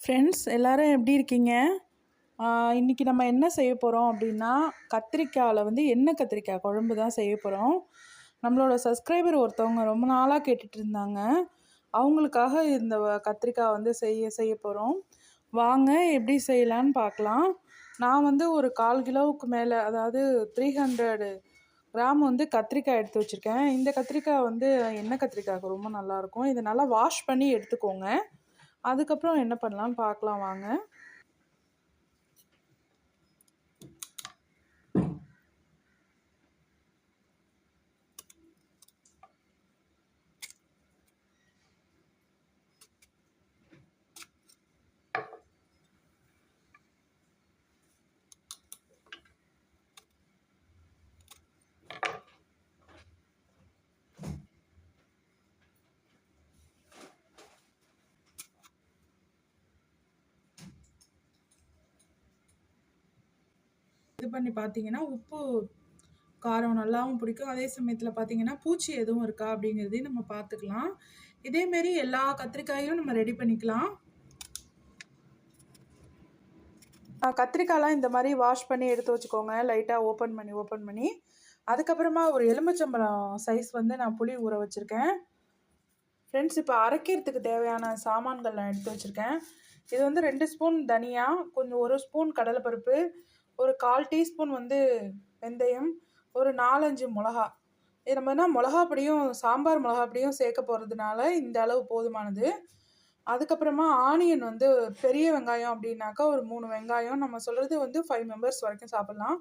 Friends எல்லோரும் எப்படி இருக்கீங்க? இன்றைக்கி நம்ம என்ன செய்ய போகிறோம் அப்படின்னா கத்திரிக்காயில் வந்து எண்ணெய் கத்திரிக்காய்? குழம்பு தான் செய்ய போகிறோம் நம்மளோட சப்ஸ்கிரைபர் ஒருத்தவங்க ரொம்ப நாளாக கேட்டுட்டு இருந்தாங்க. அவங்களுக்காக இந்த கத்திரிக்காய் வந்து செய்ய செய்ய போகிறோம் வாங்க எப்படி செய்யலான்னு பார்க்கலாம். நான் வந்து ஒரு கால் கிலோவுக்கு மேலே அதாவது த்ரீ ஹண்ட்ரடு கிராம் வந்து கத்திரிக்காய் எடுத்து வச்சுருக்கேன். இந்த கத்திரிக்காய் வந்து எண்ணெய் கத்திரிக்காய்க்கு ரொம்ப நல்லாயிருக்கும் இதை நல்லா வாஷ் பண்ணி எடுத்துக்கோங்க. அதுக்கப்புறம் என்ன பண்ணலாம்னு பார்க்கலாம் வாங்க. இது பண்ணி பார்த்தீங்கன்னா உப்பு காரம் நல்லாவும் பிடிக்கும். அதே சமயத்தில் பார்த்தீங்கன்னா பூச்சி எதுவும் இருக்கா அப்படிங்கிறதையும் நம்ம பார்த்துக்கலாம். இதேமாரி எல்லா கத்திரிக்காயும் நம்ம ரெடி பண்ணிக்கலாம். கத்திரிக்காயெலாம் இந்த மாதிரி வாஷ் பண்ணி எடுத்து வச்சுக்கோங்க. லைட்டாக ஓப்பன் பண்ணி ஓப்பன் பண்ணி. அதுக்கப்புறமா ஒரு எலுமிச்சம்பழம் சைஸ் வந்து நான் புளி ஊற வச்சுருக்கேன். ஃப்ரெண்ட்ஸ் இப்போ அரைக்கிறதுக்கு தேவையான சாமான்கள் நான் எடுத்து வச்சுருக்கேன். இது வந்து ரெண்டு ஸ்பூன் தனியா கொஞ்சம் ஒரு ஸ்பூன் கடலைப்பருப்பு ஒரு கால் டீஸ்பூன் வந்து வெந்தயம் ஒரு நாலஞ்சு மிளகா. இது நம்ம என்ன மிளகா பொடியும் சாம்பார் மிளகா பொடியும் சேர்க்க போகிறதுனால இந்த அளவு போதுமானது. அதுக்கப்புறமா ஆனியன் வந்து பெரிய வெங்காயம் அப்படின்னாக்கா ஒரு மூணு வெங்காயம். நம்ம சொல்கிறது வந்து ஃபைவ் மெம்பர்ஸ் வரைக்கும் சாப்பிட்லாம்.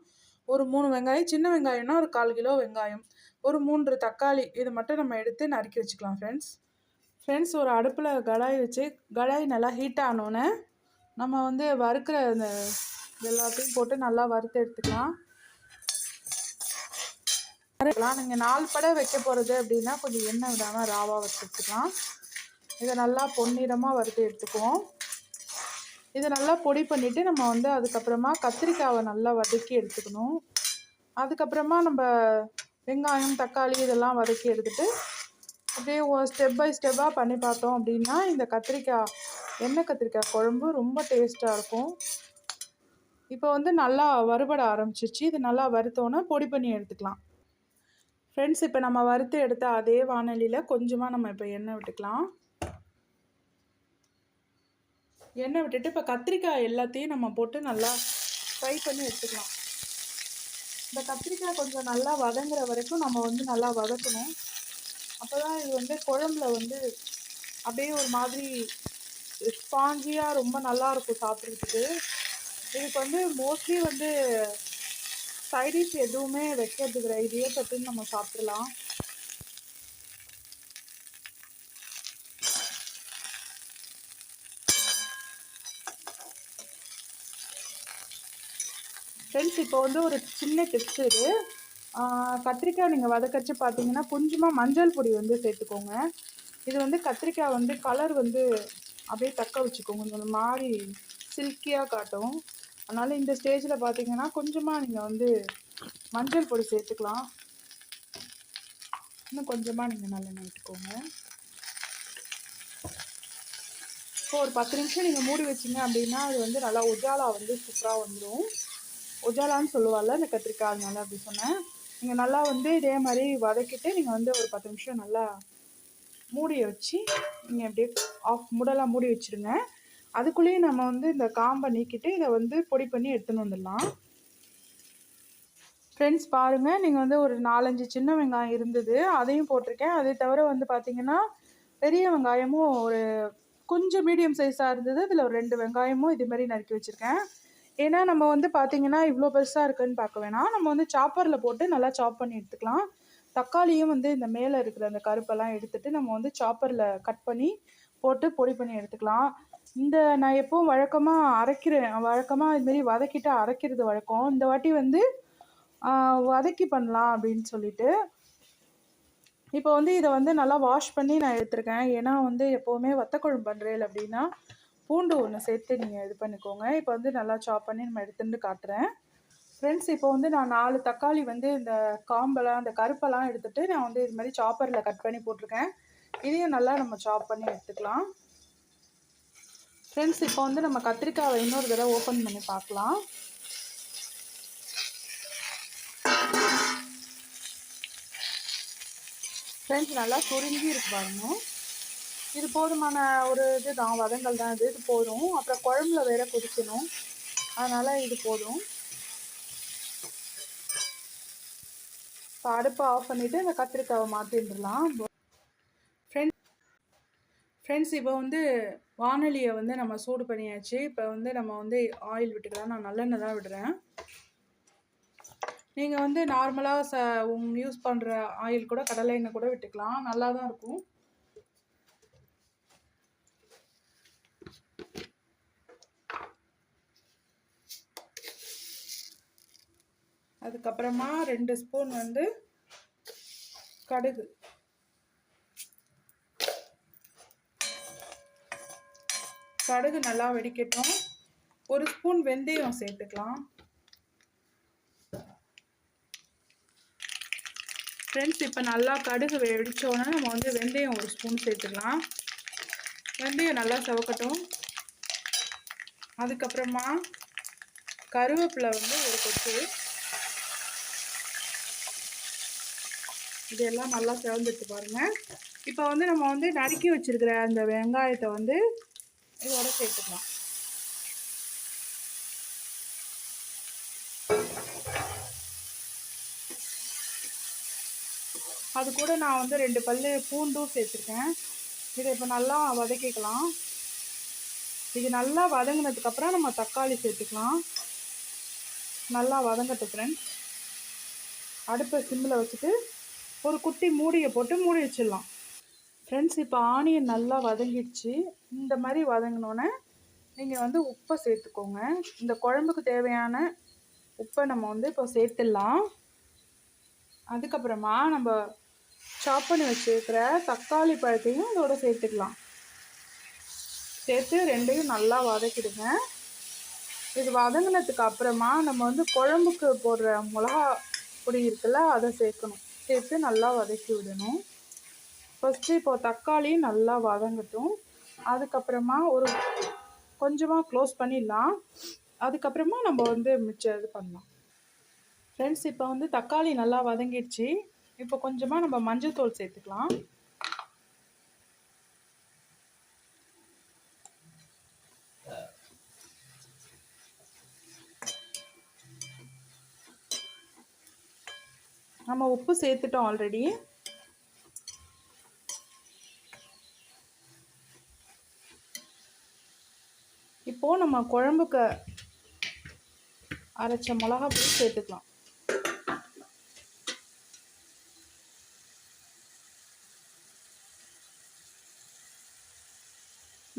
ஒரு மூணு வெங்காயம் சின்ன வெங்காயம்னா ஒரு கால் கிலோ வெங்காயம். ஒரு மூன்று தக்காளி இது மட்டும் நம்ம எடுத்து நறுக்கி வச்சுக்கலாம் ஃப்ரெண்ட்ஸ் ஃப்ரெண்ட்ஸ் ஒரு அடுப்பில் கடாய் வச்சு கடாய் நல்லா ஹீட் ஆனோன்னே நம்ம வந்து வறுக்கிற அந்த எல்லாத்தையும் போட்டு நல்லா வறுத்து எடுத்துக்கலாம். வறுக்கலாம். நீங்கள் நாலு படை வைக்க போகிறது அப்படின்னா கொஞ்சம் எண்ணெய் விடாமல் ராவாக வச்சு எடுத்துக்கலாம். இதை நல்லா பொன்னிறமாக வறுத்து எடுத்துக்குவோம். இதை நல்லா பொடி பண்ணிவிட்டு நம்ம வந்து அதுக்கப்புறமா கத்திரிக்காவை நல்லா வதக்கி எடுத்துக்கணும். அதுக்கப்புறமா நம்ம வெங்காயம் தக்காளி இதெல்லாம் வதக்கி எடுத்துட்டு அப்படியே ஸ்டெப் பை ஸ்டெப்பாக பண்ணி பார்த்தோம் அப்படின்னா இந்த கத்திரிக்காய் எண்ணெய் கத்திரிக்காய் குழம்பு ரொம்ப டேஸ்ட்டாக இருக்கும். இப்போ வந்து நல்லா வறுபட ஆரம்பிச்சிச்சு இது நல்லா வறுத்தோன்னே பொடி பண்ணி எடுத்துக்கலாம். ஃப்ரெண்ட்ஸ் இப்போ நம்ம வறுத்து எடுத்த அதே வானொலியில் கொஞ்சமாக நம்ம இப்போ எண்ணெய் விட்டுக்கலாம். எண்ணெய் விட்டுட்டு இப்போ கத்திரிக்காய் எல்லாத்தையும் நம்ம போட்டு நல்லா ஃப்ரை பண்ணி எடுத்துக்கலாம். இந்த கத்திரிக்காய் கொஞ்சம் நல்லா வதங்குற வரைக்கும் நம்ம வந்து நல்லா வதக்கணும். அப்போ தான் இது வந்து குழம்புல வந்து அப்படியே ஒரு மாதிரி ஸ்பாஞ்சியாக ரொம்ப நல்லா இருக்கும் சாப்பிட்றதுக்கு. இதுக்கு வந்து மோஸ்ட்லி வந்து சைடிஷ் எதுவுமே வைக்கிறது கிடையாது. இதையே தொட்டுன்னு நம்ம சாப்பிட்றலாம் ஃப்ரெண்ட்ஸ் இப்போ வந்து ஒரு சின்ன டிப்ஸ் இது. கத்திரிக்காய் நீங்கள் வதக்கச்சு பார்த்தீங்கன்னா கொஞ்சமாக மஞ்சள் பொடி வந்து சேர்த்துக்கோங்க. இது வந்து கத்திரிக்காய் வந்து கலர் வந்து அப்படியே தக்க வச்சுக்கோங்க. கொஞ்சம் மாறி சில்கியாக காட்டும். அதனால் இந்த ஸ்டேஜில் பார்த்தீங்கன்னா கொஞ்சமாக நீங்கள் வந்து மஞ்சள் பொடி சேர்த்துக்கலாம். இன்னும் கொஞ்சமாக நீங்கள் நல்லெண்ணெய் விட்டுக்கோங்க. இப்போ ஒரு பத்து நிமிஷம் நீங்கள் மூடி வச்சிங்க அப்படின்னா அது வந்து நல்லா உஜாலா வந்து சூப்பராக வந்துடும் உஜாலான்னு சொல்லுவாள்ல இந்த கத்திரிக்காய் அதனால அப்படி சொன்னேன். நீங்கள் நல்லா வந்து இதே மாதிரி வதக்கிட்டு நீங்கள் வந்து ஒரு பத்து நிமிஷம் நல்லா மூடியை வச்சு நீங்கள் அப்படியே ஆஃப் மூடலாம் மூடி வச்சுருங்க. அதுக்குள்ளேயே நம்ம வந்து இந்த காம்பை நீக்கிட்டு இதை வந்து பொடி பண்ணி எடுத்துன்னு வந்துடலாம். ஃப்ரெண்ட்ஸ் பாருங்கள் நீங்கள் வந்து ஒரு நாலஞ்சு சின்ன வெங்காயம் இருந்தது அதையும் போட்டிருக்கேன். அதை தவிர வந்து பார்த்தீங்கன்னா பெரிய வெங்காயமும் ஒரு கொஞ்சம் மீடியம் சைஸாக இருந்தது. இதில் ஒரு ரெண்டு வெங்காயமும் இதுமாரி நறுக்கி வச்சுருக்கேன். ஏன்னா நம்ம வந்து பார்த்திங்கன்னா இவ்வளோ பெருசாக இருக்குன்னு பார்க்க வேணாம். நம்ம வந்து சாப்பரில் போட்டு நல்லா சாப் பண்ணி எடுத்துக்கலாம். தக்காளியும் வந்து இந்த மேலே இருக்கிற அந்த கருப்பெல்லாம் எடுத்துகிட்டு நம்ம வந்து சாப்பரில் கட் பண்ணி போட்டு பொடி பண்ணி எடுத்துக்கலாம். இந்த நான் எப்பவும் வழக்கமாக அரைக்கிறேன். வழக்கமாக இதுமாரி வதக்கிட்டு அரைக்கிறது வழக்கம். இந்த வாட்டி வந்து வதக்கி பண்ணலாம் அப்படின்னு சொல்லிட்டு. இப்போ வந்து இதை வந்து நல்லா வாஷ் பண்ணி நான் எடுத்திருக்கேன். ஏன்னா வந்து எப்போவுமே வத்தக்குழம்பு பண்ணுறேன் அப்படின்னா பூண்டு ஒன்று சேர்த்து நீங்கள் இது பண்ணிக்கோங்க. இப்போ வந்து நல்லா சாப் பண்ணி நம்ம எடுத்துட்டு காட்டுறேன். ஃப்ரெண்ட்ஸ் இப்போ வந்து நான் நாலு தக்காளி வந்து இந்த காம்பெல்லாம் அந்த கருப்பெல்லாம் எடுத்துகிட்டு நான் வந்து இது மாதிரி சாப்பரில் கட் பண்ணி போட்டிருக்கேன். இதையும் நல்லா நம்ம சாப் பண்ணி எடுத்துக்கலாம். ஃப்ரெண்ட்ஸ் இப்போ வந்து நம்ம கத்திரிக்காவை இன்னொரு தடவை ஓப்பன் பண்ணி பார்க்கலாம். ஃப்ரெண்ட்ஸ் நல்லா சுருங்கி இருக்கு பாருங்க. இது போதுமான ஒரு இது தான் வதங்கள் தான் இது. இது போதும். அப்புறம் குழம்புல வேற குடிக்கணும் அதனால் இது போதும். இப்போ அடுப்பை ஆஃப் பண்ணிவிட்டு இந்த கத்திரிக்காவை மாற்றிடலாம் ஃப்ரெண்ட்ஸ் இப்போ வந்து வானொலியை வந்து நம்ம சூடு பண்ணியாச்சு. இப்போ வந்து நம்ம வந்து ஆயில் விட்டுக்கலாம். நான் நல்லெண்ணெய் தான் விடுறேன். நீங்கள் வந்து நார்மலாக ச யூஸ் பண்ணுற ஆயில் கூட கடலை எண்ணெய் கூட விட்டுக்கலாம். நல்லா தான் இருக்கும். அதுக்கப்புறமா ரெண்டு ஸ்பூன் வந்து கடுகு. கடுகு நல்லா வெடிக்கட்டும். ஒரு ஸ்பூன் வெந்தயம் சேர்த்துக்கலாம். ஃப்ரெண்ட்ஸ் இப்போ நல்லா கடுகு வெடித்தோடனே நம்ம வந்து வெந்தயம் ஒரு ஸ்பூன் சேர்த்துக்கலாம். வெந்தயம் நல்லா செவக்கட்டும். அதுக்கப்புறமா கருவேப்பிலை வந்து ஒரு கொத்து. இதெல்லாம் நல்லா செவந்துட்டு பாருங்கள் இப்போ வந்து நம்ம வந்து நறுக்கி வச்சுருக்கிற அந்த வெங்காயத்தை வந்து இதோட சேர்த்துக்கலாம். அது கூட நான் வந்து ரெண்டு பல் பூண்டும் சேர்த்துருக்கேன். இதை இப்போ நல்லா வதக்கிக்கலாம். இது நல்லா வதங்கினதுக்கப்புறம் நம்ம தக்காளி சேர்த்துக்கலாம். நல்லா வதங்கட்டும் ஃப்ரெண்ட்ஸ் அடுப்பை சிம்மில் வச்சுட்டு ஒரு குட்டி மூடியை போட்டு மூடி வச்சிடலாம். ஃப்ரெண்ட்ஸ் இப்போ ஆனியன் நல்லா வதங்கிடுச்சு. இந்த மாதிரி வதங்கினோன்னே நீங்கள் வந்து உப்பை சேர்த்துக்கோங்க. இந்த குழம்புக்கு தேவையான உப்பை நம்ம வந்து இப்போ சேர்த்துடலாம். அதுக்கப்புறமா நம்ம சாப் பண்ணி வச்சுருக்கிற தக்காளி பழத்தையும் இதோட சேர்த்துக்கலாம். சேர்த்து ரெண்டையும் நல்லா வதக்கிடுங்க. இது வதங்கினதுக்கு அப்புறமா நம்ம வந்து குழம்புக்கு போடுற மிளகா பொடி இருக்குல்ல அதை சேர்க்கணும். சேர்த்து நல்லா வதக்கி விடணும். ஃபஸ்ட்டு இப்போது தக்காளி நல்லா வதங்கட்டும். அதுக்கப்புறமா ஒரு கொஞ்சமாக க்ளோஸ் பண்ணிடலாம். அதுக்கப்புறமா நம்ம வந்து மிச்சம் இது பண்ணலாம். ஃப்ரெண்ட்ஸ் இப்போ வந்து தக்காளி நல்லா வதங்கிடுச்சு. இப்போ கொஞ்சமாக நம்ம மஞ்சள் தூள் சேர்த்துக்கலாம். நம்ம உப்பு சேர்த்துட்டோம் ஆல்ரெடி இப்போது நம்ம குழம்புக்கு அரைச்ச மிளகா பொடி சேர்த்துக்கலாம்.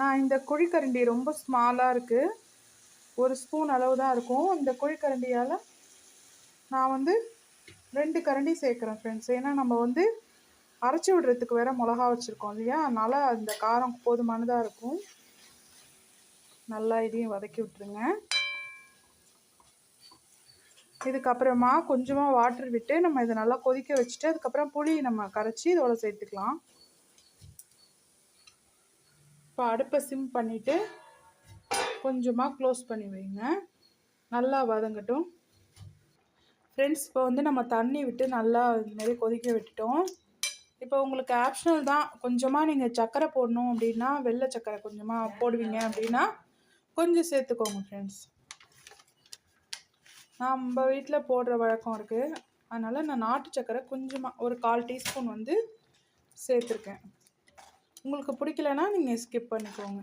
நான் இந்த குழிக்கரண்டி ரொம்ப ஸ்மாலாக இருக்குது ஒரு ஸ்பூன் அளவு தான் இருக்கும். இந்த குழிக்கரண்டியால் நான் வந்து ரெண்டு கரண்டி சேர்க்குறேன் ஃப்ரெண்ட்ஸ் ஏன்னா நம்ம வந்து அரைச்சி விடுறதுக்கு வேறு மிளகா வச்சுருக்கோம் இல்லையா? அதனால் அந்த காரம் போதுமானதாக இருக்கும். நல்லா இதையும் வதக்கி விட்டுருங்க. இதுக்கப்புறமா கொஞ்சமாக வாட்டர் விட்டு நம்ம இதை நல்லா கொதிக்க வச்சுட்டு அதுக்கப்புறம் புளி நம்ம கரைச்சி இதோட சேர்த்துக்கலாம். இப்போ அடுப்பை சிம் பண்ணிவிட்டு கொஞ்சமாக க்ளோஸ் பண்ணி வைங்க. நல்லா வதங்கட்டும். ஃப்ரெண்ட்ஸ் இப்போ வந்து நம்ம தண்ணி விட்டு நல்லா இதுமாரி கொதிக்க விட்டுட்டோம். இப்போ உங்களுக்கு ஆப்ஷனல் தான். கொஞ்சமாக நீங்கள் சர்க்கரை போடணும் அப்படின்னா வெள்ளை சர்க்கரை கொஞ்சமாக போடுவீங்க அப்படின்னா கொஞ்சம் சேர்த்துக்கோங்க ஃப்ரெண்ட்ஸ் நம்ம வீட்டில் போடுற வழக்கம் இருக்குது அதனால் நான் நாட்டு சர்க்கரை கொஞ்சமாக ஒரு கால் டீஸ்பூன் வந்து சேர்த்துருக்கேன். உங்களுக்கு பிடிக்கலன்னா நீங்கள் ஸ்கிப் பண்ணிக்கோங்க.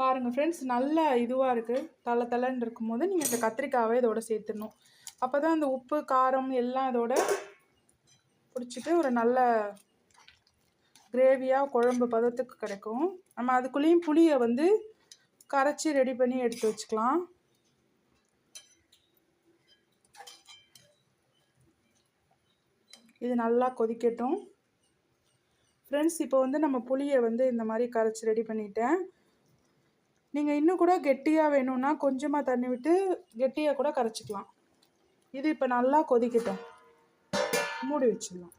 பாருங்கள் ஃப்ரெண்ட்ஸ் நல்ல இதுவாக இருக்குது தலை தலைன்னு இருக்கும்போது நீங்கள் இந்த கத்திரிக்காவை இதோட சேர்த்துடணும். அப்போ தான் அந்த உப்பு காரம் எல்லாம் இதோட பிடிச்சிட்டு ஒரு நல்ல கிரேவியாக குழம்பு பதத்துக்கு கிடைக்கும். நம்ம அதுக்குள்ளேயும் புளியை வந்து கரைச்சி ரெடி பண்ணி எடுத்து வச்சுக்கலாம். இது நல்லா கொதிக்கட்டும். ஃப்ரெண்ட்ஸ் இப்போ வந்து நம்ம புளியை வந்து இந்த மாதிரி கரைச்சி ரெடி பண்ணிட்டேன். நீங்கள் இன்னும் கூட கெட்டியாக வேணும்னா கொஞ்சமாக தண்ணி விட்டு கெட்டியாக கூட கரைச்சிக்கலாம். இது இப்போ நல்லா கொதிக்கட்டும். மூடி வச்சிடலாம்.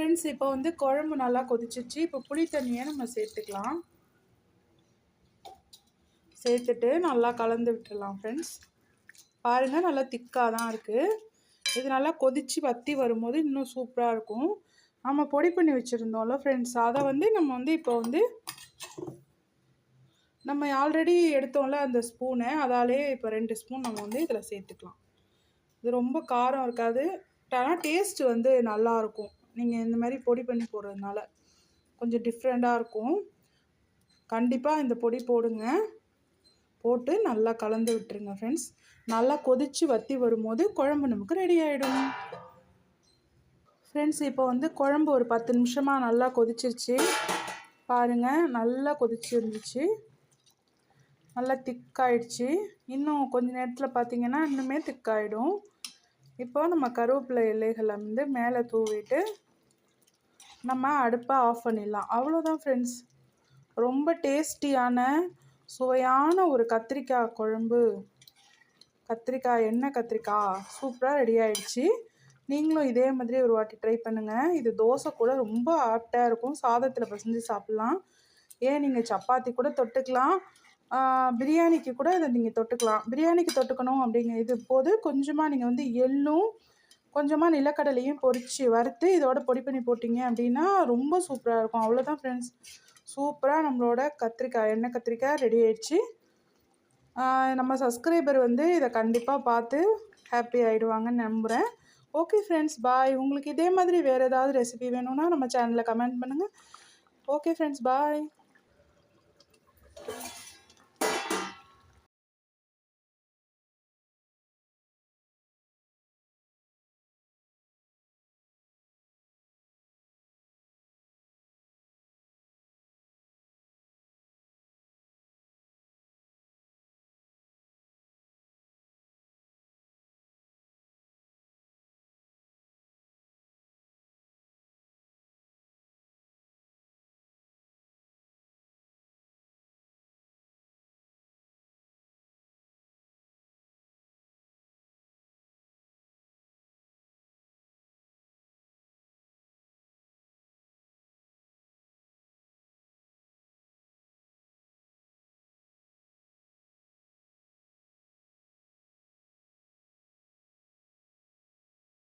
ஃப்ரெண்ட்ஸ் இப்போ வந்து குழம்பு நல்லா கொதிச்சிச்சு. இப்போ புளி தண்ணியை நம்ம சேர்த்துக்கலாம். சேர்த்துட்டு நல்லா கலந்து விட்டுடலாம் ஃப்ரெண்ட்ஸ் பாருங்கள் நல்லா திக்காக தான் இருக்குது இது நல்லா கொதித்து வற்றி வரும்போது இன்னும் சூப்பராக இருக்கும். நம்ம பொடி பண்ணி வச்சுருந்தோம்ல ஃப்ரெண்ட்ஸ் அதை வந்து நம்ம வந்து இப்போ வந்து நம்ம ஆல்ரெடி எடுத்தோம்ல அந்த ஸ்பூனை அதாலே இப்போ ரெண்டு ஸ்பூன் நம்ம வந்து இதில் சேர்த்துக்கலாம். இது ரொம்ப காரம் இருக்காது. ஆனால் டேஸ்ட் வந்து நல்லாயிருக்கும் நீங்கள் இந்த மாதிரி பொடி பண்ணி போடுறதுனால கொஞ்சம் டிஃப்ரெண்ட்டாக இருக்கும். கண்டிப்பாக இந்த பொடி போடுங்க. போட்டு நல்லா கலந்து விட்டுருங்க ஃப்ரெண்ட்ஸ் நல்லா கொதித்து வற்றி வரும்போது குழம்பு நமக்கு ரெடி ஆகிடும் ஃப்ரெண்ட்ஸ் இப்போ வந்து குழம்பு ஒரு பத்து நிமிஷமாக நல்லா கொதிச்சிருச்சு. பாருங்கள் நல்லா கொதிச்சிருந்துச்சு. நல்லா திக்காயிடுச்சு இன்னும் கொஞ்ச நேரத்தில் பார்த்தீங்கன்னா இன்னுமே திக்காயிடும் இப்போ நம்ம கருவேப்பிலை இலைகளை வந்து மேலே தூவிட்டு நம்ம அடுப்பை ஆஃப் பண்ணிடலாம். அவ்வளோதான் ஃப்ரெண்ட்ஸ் ரொம்ப டேஸ்டியான சுவையான ஒரு கத்திரிக்காய் குழம்பு. கத்திரிக்காய் எண்ணெய் கத்திரிக்காய்? சூப்பராக ரெடி ஆயிடுச்சு. நீங்களும் இதே மாதிரி ஒரு வாட்டி ட்ரை பண்ணுங்கள் இது தோசை கூட ரொம்ப ஆப்டாக இருக்கும். சாதத்தில் பசஞ்சு சாப்பிட்லாம். ஏன்? நீங்கள் சப்பாத்தி கூட தொட்டுக்கலாம். பிரியாணிக்கு கூட இதை நீங்கள் தொட்டுக்கலாம். பிரியாணிக்கு தொட்டுக்கணும் அப்படிங்க இது போது கொஞ்சமாக நீங்கள் வந்து எள்ளும் கொஞ்சமாக நிலக்கடலையும் பொரித்து வறுத்து இதோட பொடி பண்ணி போட்டிங்க அப்படின்னா ரொம்ப சூப்பராக இருக்கும். அவ்வளோதான் ஃப்ரெண்ட்ஸ் சூப்பராக நம்மளோட கத்திரிக்காய் எண்ணெய் கத்திரிக்காய் ரெடி ஆயிடுச்சு. நம்ம சப்ஸ்கிரைபர் வந்து இதை கண்டிப்பாக பார்த்து ஹாப்பி ஆகிடுவாங்கன்னு நம்புகிறேன் ஓகே ஃப்ரெண்ட்ஸ் பாய் உங்களுக்கு இதே மாதிரி வேறு ஏதாவது ரெசிபி வேணும்னா நம்ம சேனலில் கமெண்ட் பண்ணுங்கள் ஓகே ஃப்ரெண்ட்ஸ் பாய்